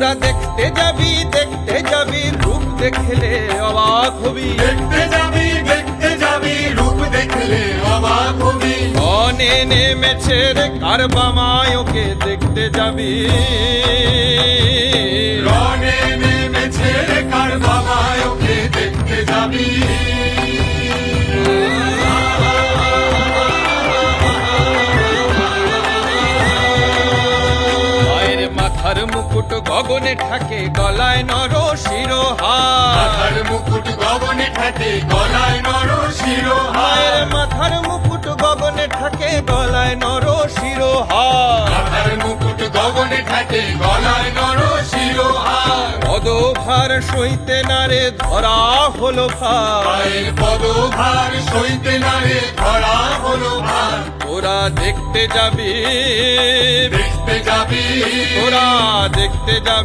তোরা দেখতে যাবি দেখতে যাবি রূপ দেখলে অবাক হবি। দেখতে যাবি দেখতে যাবি রূপ দেখলে অবাক হবি। অনে নেমেছে রে কারবামায় ওকে দেখতে যাবি। রনে নেমেছে রে কার বামায় ওকে দেখতে যাবি। মাথার মুকুট গগনে ঠাকে গলায় নর শিরোহার। মুকুট গগনে থাকে গলায় নর শিরোহার। মাথার মুকুট গগনে ঠাকে গলায় নর শিরোহার। মাথার মুকুট গগনে থাকে গলায় নর শিরোহার। পদভার সইতে নারে ধরা হলো ভার। পায়ের পদভার সইতে নারে ধরা হলো ভার। তোরা দেখতে যাবি যাবি তোরা দেখতে যাবি।